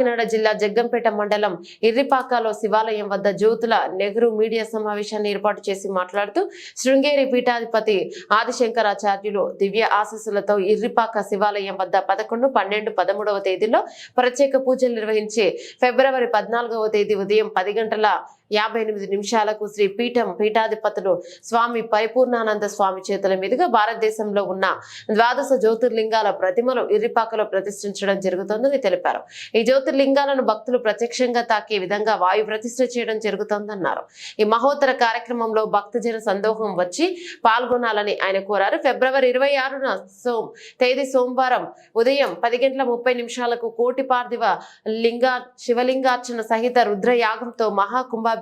కాకినాడ జిల్లా జగ్గంపేట మండలం ఇర్రిపాకాలో శివాలయం వద్ద జ్యోతుల నెహ్రూ మీడియా సమావేశాన్ని ఏర్పాటు చేసి మాట్లాడుతూ శృంగేరి పీఠాధిపతి ఆదిశంకరాచార్యులు దివ్య ఆశస్సులతో ఇర్రిపాక శివాలయం వద్ద పదకొండు పన్నెండు పదమూడవ తేదీలో ప్రత్యేక పూజలు నిర్వహించి ఫిబ్రవరి పద్నాలుగవ తేదీ ఉదయం పది గంటల యాభై ఎనిమిది నిమిషాలకు శ్రీ పీఠం పీఠాధిపతులు స్వామి పరిపూర్ణానంద స్వామి చేతుల మీదుగా భారతదేశంలో ఉన్న ద్వాదశ జ్యోతిర్లింగాల ప్రతిమలు ఇరిపాకలో ప్రతిష్ఠించడం జరుగుతోందని తెలిపారు. ఈ జ్యోతిర్లింగాలను భక్తులు ప్రత్యక్షంగా తాకే విధంగా వాయు ప్రతిష్ఠ చేయడం జరుగుతోందన్నారు. ఈ మహోత్తర కార్యక్రమంలో భక్తజన సందోహం వచ్చి పాల్గొనాలని ఆయన కోరారు. ఫిబ్రవరి ఇరవై ఆరున సోం తేదీ సోమవారం ఉదయం పది గంటల ముప్పై నిమిషాలకు కోటి పార్థివ లింగా శివలింగార్చన సహిత రుద్రయాగంతో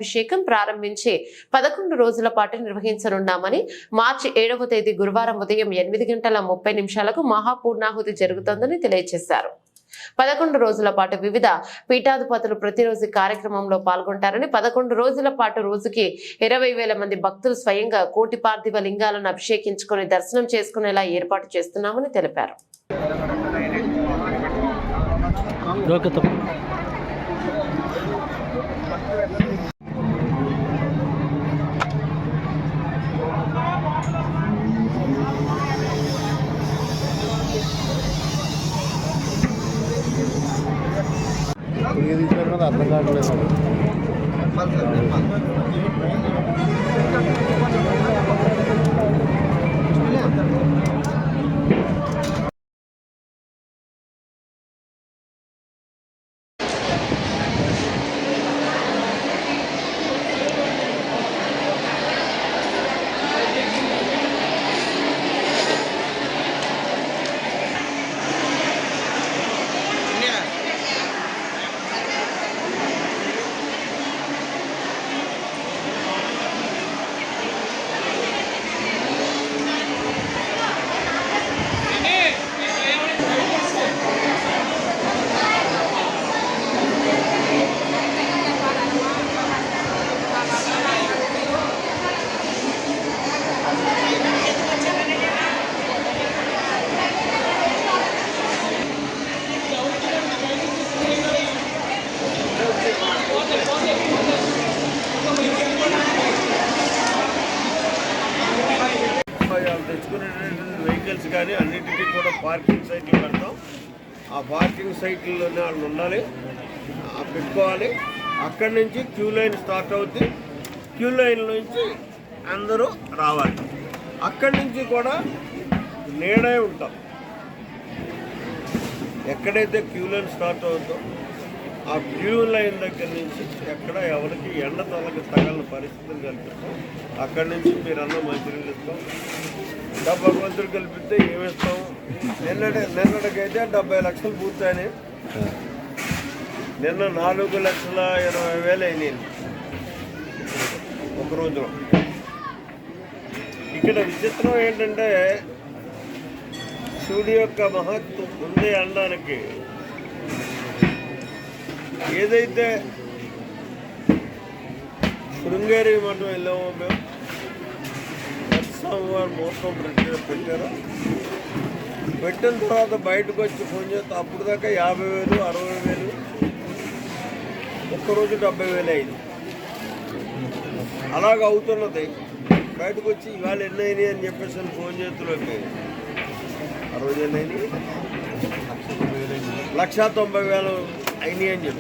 మహాకుంభాభిషేకం ప్రారంభించి పదకొండు రోజుల పాటు నిర్వహించనున్నామని మార్చి ఏడవ తేదీ గురువారం ఉదయం ఎనిమిది గంటల ముప్పై నిమిషాలకు మహాపూర్ణాహుతి జరుగుతోందని తెలియజేశారు పదకొండు రోజుల పాటు వివిధ పీఠాధిపతులు ప్రతిరోజు కార్యక్రమంలో పాల్గొంటారని పదకొండు రోజుల పాటు రోజుకి ఇరవై వేల మంది భక్తులు స్వయంగా కోటి పార్థివ లింగాలను అభిషేకించుకొని దర్శనం చేసుకునేలా ఏర్పాటు చేస్తున్నామని తెలిపారు. పార్కింగ్ సైట్లు పెడతాం ఆ పార్కింగ్ సైట్లలోనే వాళ్ళు ఉండాలి. ఆ పెట్టుకోవాలి. అక్కడి నుంచి క్యూ లైన్ స్టార్ట్ అవుతుంది క్యూ లైన్ నుంచి అందరూ రావాలి. అక్కడి నుంచి కూడా నేడే ఉంటాం. ఎక్కడైతే క్యూ లైన్ స్టార్ట్ అవుతుందో ఆ క్యూ లైన్ దగ్గర నుంచి ఎక్కడ ఎవరికి ఎండ తలకి తగలని పరిస్థితులు కల్పిస్తాం. అక్కడి నుంచి మీరన్నా అన్న మంచినీళ్ళు ఇస్తాం. డెబ్బై మందులు కల్పిస్తే ఇస్తాము నిన్నటి నిన్నటికైతే డెబ్బై లక్షలు పూర్తయినాయి. నిన్న నాలుగు లక్షల ఇరవై వేలు అయినాయి. ఒక రోజులో. ఇక్కడ విచిత్రం ఏంటంటే శివుడి యొక్క మహత్వం ఉంది అనడానికి. ఏదైతే శృంగేరి మఠం వెళ్ళామో మేము స్వామివారు మోసం పెట్టారో. పెట్టిన తర్వాత బయటకు వచ్చి ఫోన్ చేస్తే అప్పుడు దాకా యాభై వేలు అరవై వేలు. ఒక్కరోజు డెబ్బై వేలు అయింది. అలాగ అవుతున్నది. బయటకు వచ్చి ఇవాళ ఎన్ని అయినాయి అని చెప్పేసి ఫోన్ ఆ రోజు ఎన్ని అయినాయి. లక్ష తొంభై వేలు అయినాయి అని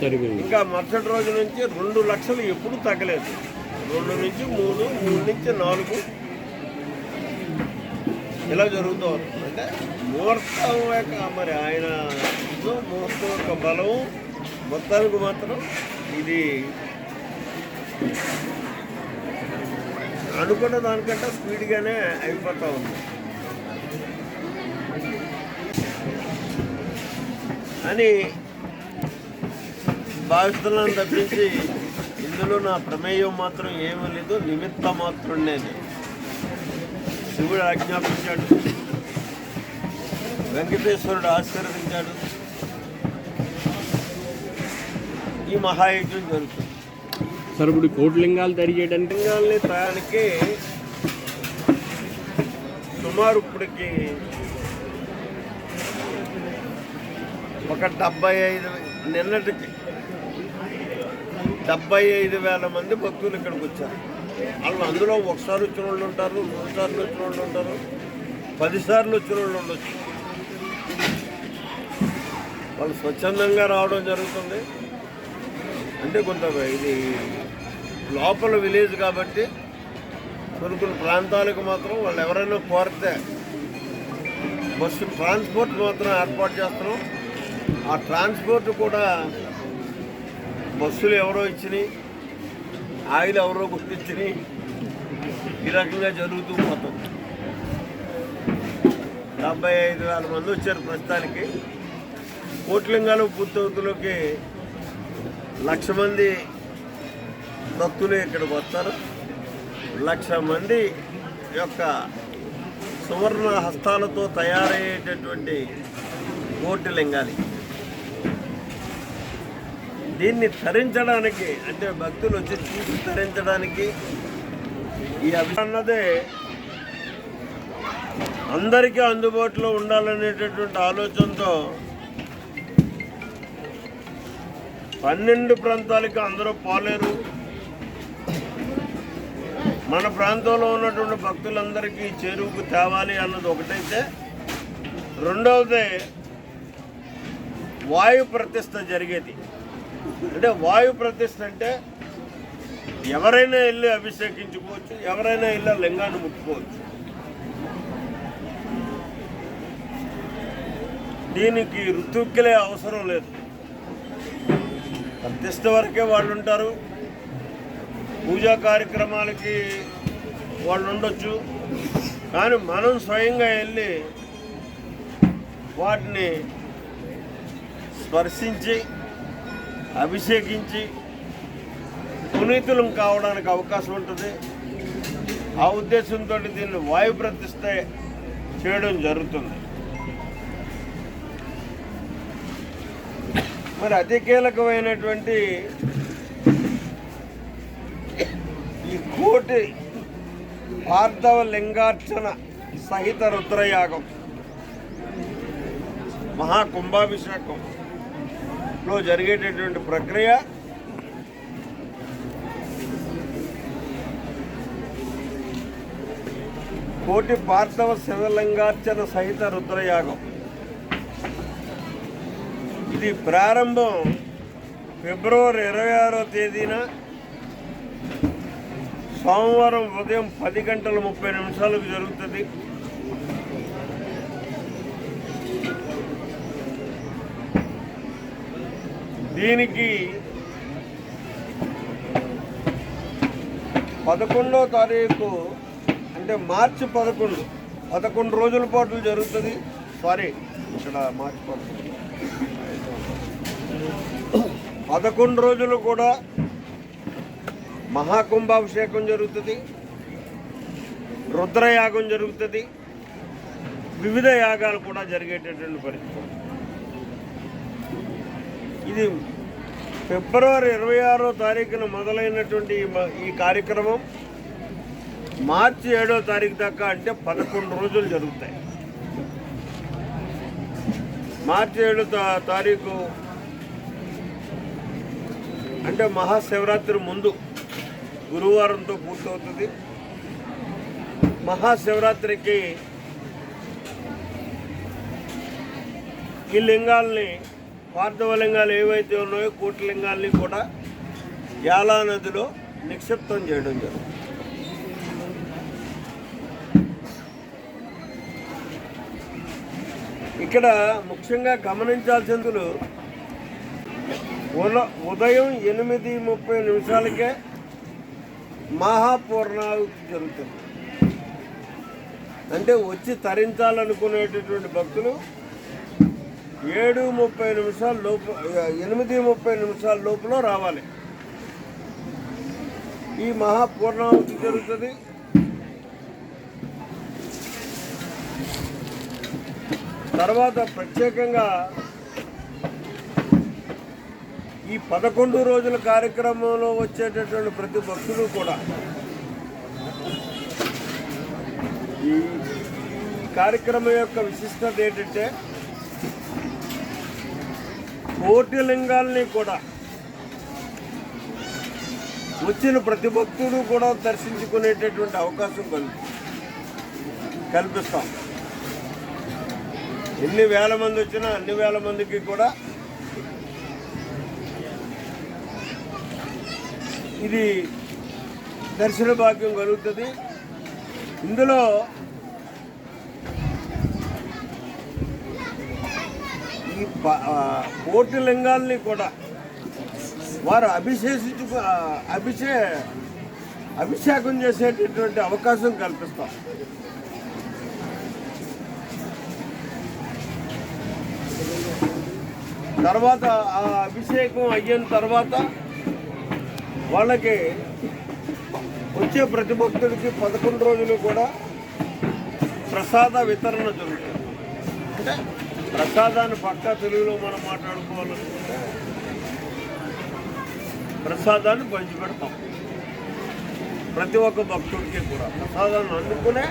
సరిపోయింది. ఇంకా మరుసటి రోజు నుంచి రెండు లక్షలు ఎప్పుడు తగ్గలేదు. రెండు నుంచి మూడు మూడు నుంచి నాలుగు. ఇలా జరుగుతూ ఉంటుంది అంటే ముహూర్తం యొక్క మరి ఆయన ముహూర్తం యొక్క బలం మొత్తానికి మాత్రం ఇది అనుకున్న దానికంటే స్పీడ్గానే అయిపోతూ ఉంది. అని భావిస్తున్నాను తప్పించి ఇందులో నా ప్రమేయం మాత్రం ఏమీ లేదు నిమిత్త మాత్రం నేను శివుడు ఆజ్ఞాపించాడు. వెంకటేశ్వరుడు ఆశీర్వదించాడు. ఈ మహాయజ్ఞం జరుగుతుంది. సార్ ఇప్పుడు కోటి లింగాలు తయారు చేయడానికి లింగాల్ని తయారీకి సుమారు ఇప్పటికి ఒక డెబ్బై ఐదు నిన్నటికి డెబ్బై ఐదు వేల మంది భక్తులు ఇక్కడికి వచ్చారు. వాళ్ళు అందులో ఒకసారి వచ్చిన వాళ్ళు ఉంటారు రెండు సార్లు వచ్చిన వాళ్ళు ఉంటారు పదిసార్లు వచ్చిన వాళ్ళు ఉండొచ్చు. వాళ్ళు స్వచ్ఛందంగా రావడం జరుగుతుంది. అంటే కొంత ఇది లోపల విలేజ్ కాబట్టి కొన్ని కొన్ని ప్రాంతాలకు మాత్రం వాళ్ళు ఎవరైనా కోరితే బస్సు ట్రాన్స్పోర్ట్ మాత్రం ఏర్పాటు చేస్తున్నాం. ఆ ట్రాన్స్పోర్ట్ కూడా బస్సులు ఎవరో ఇచ్చినాయి. ఆయిల్ ఎవరో గుర్తించినాయి ఈ రకంగా జరుగుతూ పోతుంది. డెబ్బై ఐదు వేల మంది వచ్చారు ప్రస్తుతానికి. కోట్లింగాలు పూర్తవుతులోకి లక్ష మంది భక్తులు ఇక్కడికి వస్తారు. లక్ష మంది యొక్క సువర్ణ హస్తాలతో తయారయ్యేటటువంటి కోటి లింగాలి. దీన్ని తరించడానికి అంటే భక్తులు వచ్చి చూసి తరించడానికి ఈ అన్నదే అందరికీ అందుబాటులో ఉండాలనేటటువంటి ఆలోచనతో పన్నెండు ప్రాంతాలకి అందరూ పోలేరు. మన ప్రాంతంలో ఉన్నటువంటి భక్తులందరికీ చేరువుకు తేవాలి అన్నది ఒకటైతే. రెండవది వాయు ప్రతిష్ట జరిగేది. అంటే వాయు ప్రతిష్ట అంటే ఎవరైనా వెళ్ళి అభిషేకించుకోవచ్చు ఎవరైనా వెళ్ళి లింగాన్ని ముట్టుకోవచ్చు. దీనికి ఋతుక్కిలే అవసరం లేదు. ప్రతిష్ట వరకే వాళ్ళు ఉంటారు పూజా కార్యక్రమాలకి వాళ్ళు ఉండొచ్చు కానీ మనం స్వయంగా వెళ్ళి వాటిని స్పర్శించి అభిషేకించి పునీతులం కావడానికి అవకాశం ఉంటుంది. ఆ ఉద్దేశంతో దీన్ని వాయు ప్రతిష్ట చేయడం జరుగుతుంది. మరి అతి కీలకమైనటువంటి ఈ కోటి పార్థవ లింగార్చన సహిత రుద్రయాగం. లో జరిగేటటువంటి ప్రక్రియ కోటి పార్థవ శివలింగార్చన సహిత రుద్రయాగం. ఇది ప్రారంభం ఫిబ్రవరి ఇరవై ఆరో తేదీన సోమవారం ఉదయం పది గంటల ముప్పై నిమిషాలకు జరుగుతుంది. దీనికి పదకొండో తారీఖు అంటే మార్చి పదకొండు పదకొండు రోజుల పాటు జరుగుతుంది. సారీ ఇక్కడ మార్చి పదకొండు. పదకొండు రోజులు కూడా మహాకుంభాభిషేకం జరుగుతుంది. రుద్రయాగం జరుగుతుంది. వివిధ యాగాలు కూడా జరిగేటటువంటి పరిస్థితి. ఇది ఫిబ్రవరి ఇరవై ఆరో తారీఖున మొదలైనటువంటి ఈ కార్యక్రమం మార్చి ఏడో తారీఖు దాకా అంటే పదకొండు రోజులు జరుగుతాయి. మార్చి ఏడో తారీఖు అంటే మహాశివరాత్రి ముందు గురువారంతో పూర్తవుతుంది. మహాశివరాత్రికి ఈ లింగాల్ని పార్థవలింగాలు ఏవైతే ఉన్నాయో కూటలింగాల్ని కూడా యాలా నదిలో నిక్షిప్తం చేయడం జరుగుతుంది. ఇక్కడ ముఖ్యంగా గమనించాల్సిందులు ఉన ఉదయం ఎనిమిది ముప్పై నిమిషాలకే మహాపూర్ణాహుతి జరుగుతుంది. అంటే వచ్చి తరించాలనుకునేటటువంటి భక్తులు ఏడు ముప్పై నిమిషాల లోపు ఎనిమిది ముప్పై నిమిషాల లోపల రావాలి. ఈ మహాపూర్ణావతి జరుగుతుంది. తర్వాత ప్రత్యేకంగా ఈ పదకొండు రోజుల కార్యక్రమంలో వచ్చేటటువంటి ప్రతి భక్తులు కూడా ఈ ఈ కార్యక్రమం యొక్క విశిష్టత ఏంటంటే కోటి లింగాల్ని కూడా వచ్చిన ప్రతి భక్తుడు కూడా దర్శించుకునేటటువంటి అవకాశం కలి కల్పిస్తాం. ఎన్ని వేల మంది వచ్చినా అన్ని వేల మందికి కూడా ఇది దర్శన భాగ్యం కలుగుతుంది. ఇందులో ఈ ప- ఆ, కోటి లింగాల్ని కూడా వారు అభిషేకించు అభిషే అభిషేకం చేసేటటువంటి అవకాశం కల్పిస్తాం. తర్వాత ఆ అభిషేకం అయిన తర్వాత వాళ్ళకి వచ్చే ప్రతి భక్తుడికి పదకొండు రోజులు కూడా ప్రసాద వితరణ జరుగుతుంది. అంటే ప్రసాదాన్ని పక్కా తెలుగులో మనం మాట్లాడుకోవాలనుకుంటే ప్రసాదాన్ని పంచిపెడతాం ప్రతి ఒక్క భక్తుడికి కూడా ప్రసాదాన్ని అందుకునే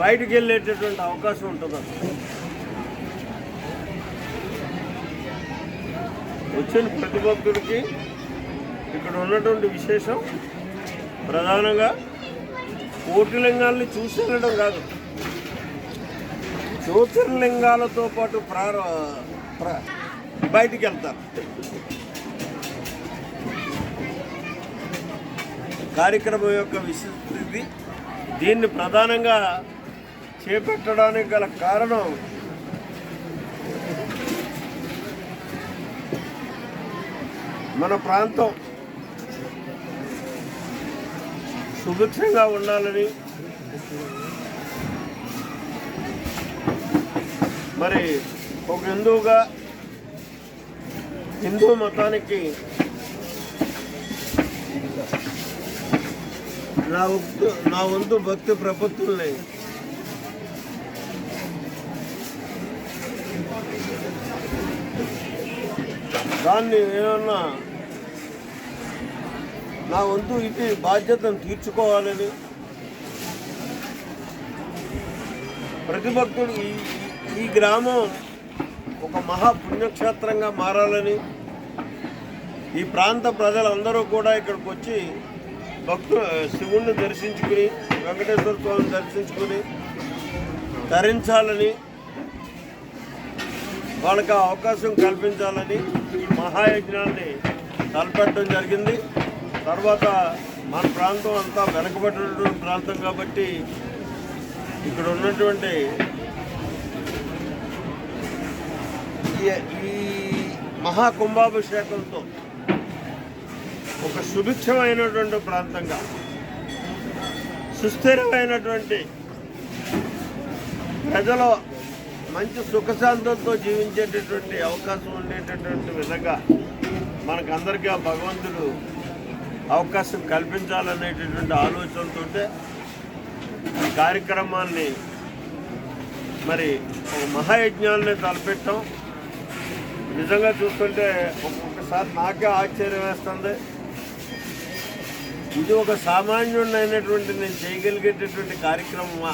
బయటికి వెళ్ళేటటువంటి అవకాశం ఉంటుంది అసలు. వచ్చిన ప్రతి భక్తుడికి ఇక్కడ ఉన్నటువంటి విశేషం ప్రధానంగా కోటిలింగాల్ని చూసి వెళ్ళడం కాదు. జ్యోతిర్లింగాలతో పాటు ప్రార ప్ర- బయటికి వెళ్తారు కార్యక్రమం యొక్క విశిష్టది దీన్ని ప్రధానంగా చేపట్టడానికి గల కారణం మన ప్రాంతం సుభిక్షంగా ఉండాలని మరి ఒక హిందువుగా హిందూ మతానికి నా వంతు నా వంతు భక్తి ప్రపత్తుల్ని దాన్ని ఏమన్నా నా వంతు ఇది బాధ్యతను తీర్చుకోవాలని ప్రతి భక్తుడు ఈ ఈ గ్రామం ఒక మహా పుణ్యక్షేత్రంగా మారాలని ఈ ప్రాంత ప్రజలందరూ కూడా ఇక్కడికి వచ్చి భక్తులు శివుణ్ణి దర్శించుకుని వెంకటేశ్వర స్వామిని దర్శించుకుని తరించాలని వాళ్ళకి అవకాశం కల్పించాలని ఈ మహాయజ్ఞాన్ని తలపెట్టడం జరిగింది. తర్వాత మన ప్రాంతం అంతా వెనకబడినటువంటి ప్రాంతం కాబట్టి ఇక్కడ ఉన్నటువంటి ఈ- మహాకుంభాభిషేకంతో ఒక సుభిక్షమైనటువంటి ప్రాంతంగా సుస్థిరమైనటువంటి ప్రజలు మంచి సుఖశాంతంతో జీవించేటటువంటి అవకాశం ఉండేటటువంటి విధంగా మనకందరికీ ఆ భగవంతుడు అవకాశం కల్పించాలనేటటువంటి ఆలోచనతో ఈ కార్యక్రమాన్ని మరి ఒక మహాయజ్ఞాన్ని తలపెట్టాం. నిజంగా చూస్తుంటే ఒక్కొక్కసారి నాకే ఆశ్చర్యం వేస్తుంది. ఇది ఒక సామాన్యుడినైనటువంటి నేను చేయగలిగేటటువంటి కార్యక్రమమా?